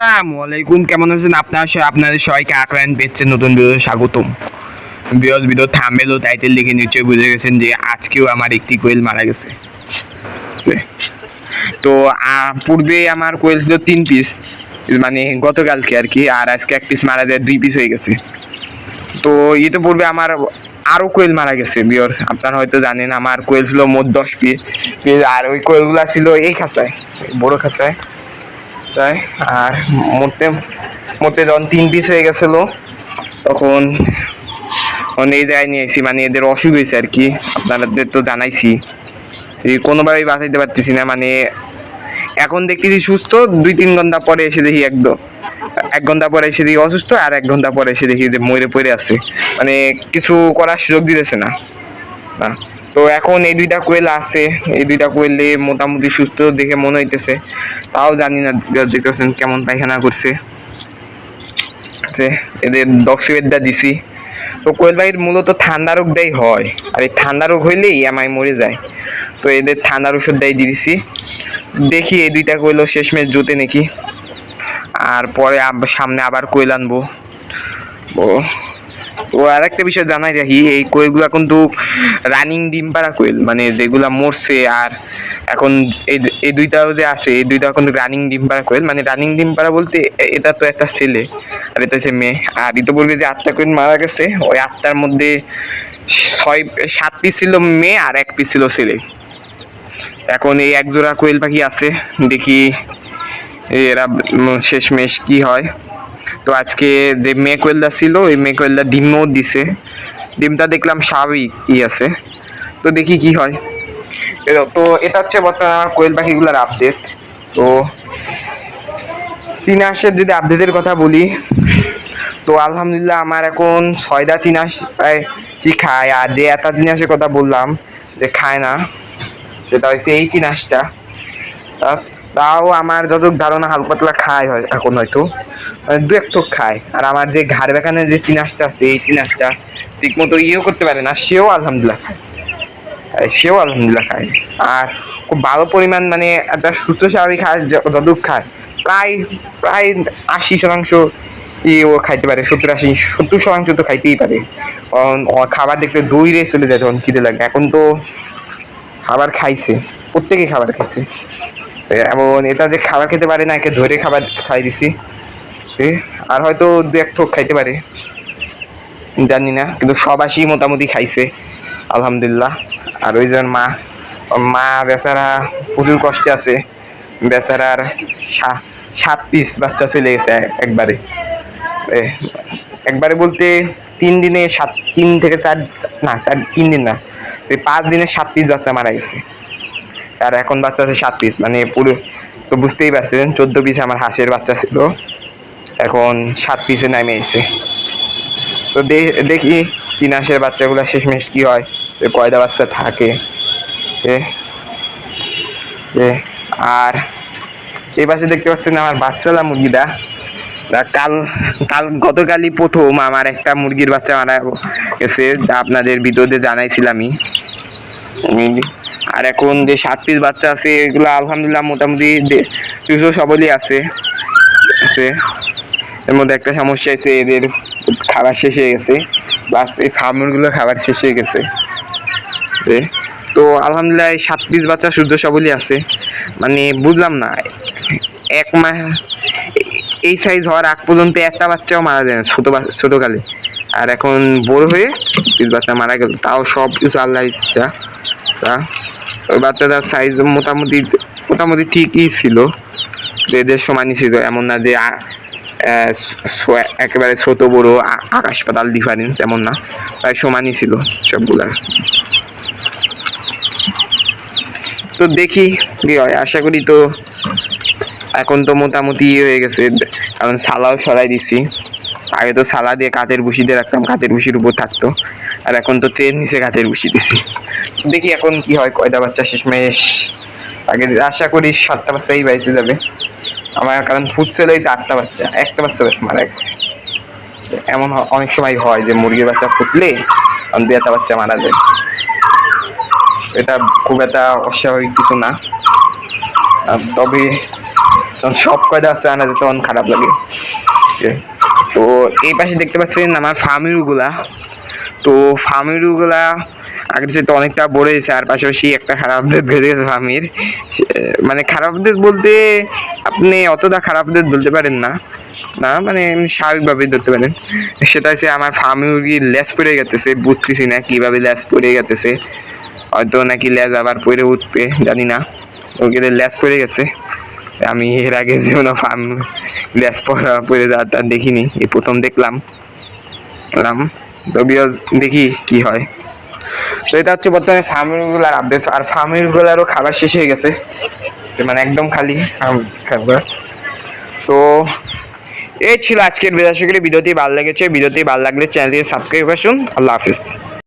আসসালামু আলাইকুম, কেমন আছেন? আপনারা সবাই আপনাদের সবাইকে আক্রায়ণ পেচ্ছে নতুন ভিডিও স্বাগতম। বিরস ভিডিও থামেল টাইটেল দেখে নিশ্চয়ই বুঝে গেছেন যে আজকেও আমার একটি কোয়েল মারা গেছে। তো পূর্বে আমার কোয়েল ছিল তিন পিস মানে গতকালকে আর কি, আর আজকে এক পিস মারা যায়, দুই পিস হয়ে গেছে। তো ইতে পূর্বে আমার আরও কোয়েল মারা গেছে বিয়র আপনারা হয়তো জানেন, আমার কোয়েল ছিল মোট দশ পিস আর ওই কোয়েলগুলা ছিল এই খাঁচায়, বড় খাঁচায়। তাই। আর মরতে মরতে যখন তিন পিস হয়ে গেছিল, তখন এই জায়গায় নিয়ে এসেছি মানে এদের অসুখ হয়েছে আর কি। আপনাদের তো জানাইছি। কোনোভাবেই বাঁচাইতে পারতেছি না মানে এখন দেখতেছি সুস্থ, দুই তিন ঘণ্টা পরে এসে দেখি একদম এক ঘণ্টা পরে এসে দেখি অসুস্থ, আর এক ঘণ্টা পরে এসে দেখি যে মরে পড়ে আছে। মানে কিছু করার সুযোগ দিতেছে না। না। তো এখন এই দুইটা কোয়েল আছে, এই দুইটা কোয়েলে মোটামুটি সুস্থ দেখে মনে হইতেছে। তাও জানি না, দেখতেছেন কেমন পায়খানা করছে। এদের ডক্সিবেদটা দিছি। তো কোয়েল বাহির মূলত ঠান্ডা রোগ দেয় হয়, আর এই ঠান্ডা রোগ হইলেই আমায় মরে যায়। তো এদের ঠান্ডার ওষুধ দেয় দিয়েছি দেখি এই দুইটা কোয়েলও শেষমেশ জুতে নাকি। আর পরে সামনে আবার কোয়েল আনব। ও ও আর একটা বিষয় জানাই রাখি এই কোয়েলগুলা কিন্তু রানিং ডিম পাড়া কোয়েল মানে যেগুলা মরছে আর এখন এই এই দুইটাও যে আছে, এই দুইটা কিন্তু রানিং ডিম পাড়া কোয়েল মানে রানিং ডিম পাড়া বলতে এটা তো একটা ছেলে আর এটা হচ্ছে মেয়ে। আর এটা বলবে যে আটটা কোয়েল মারা গেছে, ওই আটটার মধ্যে ছয়, সাত পিস ছিল মেয়ে আর এক পিস ছিল ছেলে। এখন এই একজোড়া কোয়েল পাখি আছে, দেখি এরা শেষমেশ কি হয়। তো আজকে যে মেয়ে কোয়েলদা ছিল, ওই মেয়ে কোয়েলদা ডিমও দিছে। ডিমটা দেখলাম স্বাভাবিক ই আছে। তো দেখি কি হয়। তো এটা হচ্ছে বর্তমানে আমার কোয়েল পাখিগুলোর আপডেট তো চীনা হাঁসের যদি আপডেটের কথা বলি, তো আলহামদুলিল্লাহ আমার এখন ছয়টা চিনাস কি খায়? আর যে একটা চিনাসের কথা বললাম, যে খায় না, সেটা হচ্ছে এই চিনাসটা তাও আমার যতটুকু ধারণা হালকা পাতলা খায় হয় এখন হয়তো মানে দু এক ঠোক খায়। আর আমার যে ঘাড় বেখানে যে চিনাসটা আছে, এই চিনাসটা ঠিক মতো ইয়েও করতে পারে না, সেও আলহামদুলিল্লাহ খায়। সেও আলহামদুলিল্লাহ খায়। আর খুব ভালো পরিমাণ মানে একটা সুস্থ স্বাভাবিক হাঁস য- যতটুকু খায়, প্রায় প্রায় আশি শতাংশ ও খাইতে পারে, সত্তর আশি, সত্তর শতাংশ তো খাইতেই পারে। খাবার দেখতে দৌড়ে চলে যায়, যখন খিদে লাগে। এখন তো খাবার খাইছে, প্রত্যেকে খাবার খাইছে। এমন এটা যে খাবার খেতে পারে না, একে ধরে খাবার খাই দিছি। আর হয়তো দু এক থোক খাইতে পারে। জানি না, কিন্তু সব আসি মোটামুটি খাইছে, আলহামদুলিল্লাহ। আর ওই জন মা মা বেচারা প্রচুর কষ্টে আছে। বেচারার সাত পিস বাচ্চা চলে গেছে একবারে। একবারে বলতে তিন দিনে সাত, তিন থেকে চার, না, চার, তিন দিন না পাঁচ দিনে সাত পিস বাচ্চা মারা গেছে। আর এখন বাচ্চা আছে সাত পিস মানে পুরো, তো বুঝতেই পারছেন চোদ্দ পিস আমার হাঁসের বাচ্চা ছিল। এখন সাত পিসে নামে এসেছে তো দেখি তিন হাঁসের বাচ্চাগুলো শেষমেশ কী হয়, যে কয়টা বাচ্চা থাকে। আর এই পাশে দেখতে পাচ্ছেন আমার বাচ্চালা মুরগিটা। কাল কাল, গতকালই প্রথম আমার একটা মুরগির বাচ্চা মারা গেছে, আপনাদের ভিডিওতে জানাইছিলামই। আর এখন যে সাত পিস বাচ্চা আছে এগুলো আলহামদুলিল্লাহ মোটামুটি দে- সুস্থ সবলই আছে। এর মধ্যে একটা সমস্যা হয়েছে এদের খাবার শেষ হয়ে গেছে। প্লাস এই ফার্মগুলো খাবার শেষ হয়ে গেছে। যে, তো আলহামদুলিল্লাহ এই সাত পিস বাচ্চা সূর্য সবলই আছে। মানে বুঝলাম না এক মাস এই সাইজ হওয়ার আগ পর্যন্ত একটা বাচ্চাও মারা যায় না ছোটো ছোটোকালে। আর এখন বড় হয়ে পিস বাচ্চা মারা গেল। তাও সব কিছু আল্লাহ ইচ্ছা। তা বাচ্চাটার সাইজ মোটামুটি মোটামুটি ঠিকই ছিল। যে এদের সমানই ছিল, এমন না যে একেবারে ছোট, বড় আকাশ পাতাল ডিফারেন্স এমন না। প্রায় সমানই ছিল সবগুলার তো দেখি কি হয়, আশা করি তো এখন তো মোটামুটি হয়ে গেছে। কারণ সালাও সরাই দিছি। আগে তো সালা দিয়ে বুসি দিয়ে রাখতাম কাঠের বুসির উপর থাকতো। আর এখন তো ট্রেন নিচে কাঠের বুসি দিছি। দেখি এখন কি হয়, কয়টা বাচ্চা শেষমেশ আগে আশা করি সাতটা বাচ্চাই বাইসে যাবে। আমার কারণ ফুটছিল এই আটটা বাচ্চা, একটা বাচ্চা বেশ মারা গেছে। এমন অনেক সময় হয় যে মুরগির বাচ্চা ফুটলে দু একটা বাচ্চা মারা যায়। এটা খুব একটা অস্বাভাবিক কিছু না। তবে যখন সব কয়টা আছে আনা তখন খারাপ লাগে। তো এই পাশে দেখতে পাচ্ছেন আমার ফার্মিরগুলা তো ফার্মিরগুলা আগের তো অনেকটা বড় হয়েছে, আর পাশাপাশি একটা খারাপ আপডেট ঘটে গেছে ফার্মির মানে খারাপ আপডেট বলতে আপনি অতটা খারাপ আপডেট বলতে পারেন না। না মানে স্বাভাবিকভাবেই ধরতে পারেন। সেটা হচ্ছে আমার ফার্মি মুরগি লেস পড়ে গেতেছে, বুঝতেছি না কীভাবে লেস পড়ে গেতেছে। হয়তো নাকি লেজ আবার পড়ে উঠবে, জানি না। ওকে লেস পড়ে গেছে। আমি এর আগে জীবনে ফার্ম লেস পড়া পড়ে যাওয়াটা দেখিনি, এই প্রথম দেখলাম। তো দেখি কি হয়। তো এটা হচ্ছে বর্তমানে ফার্মেরগুলার আপডেট আর ফার্মেরগুলারও খাবার শেষ হয়ে গেছে। মানে একদম খালি খাবার তো এই ছিল আজকের ভিডিও আশা করি ভিডিওটি। ভালো লেগেছে, ভিডিওটি ভালো লাগলে চ্যানেলটি সাবস্ক্রাইব করুন। আল্লাহ হাফিজ।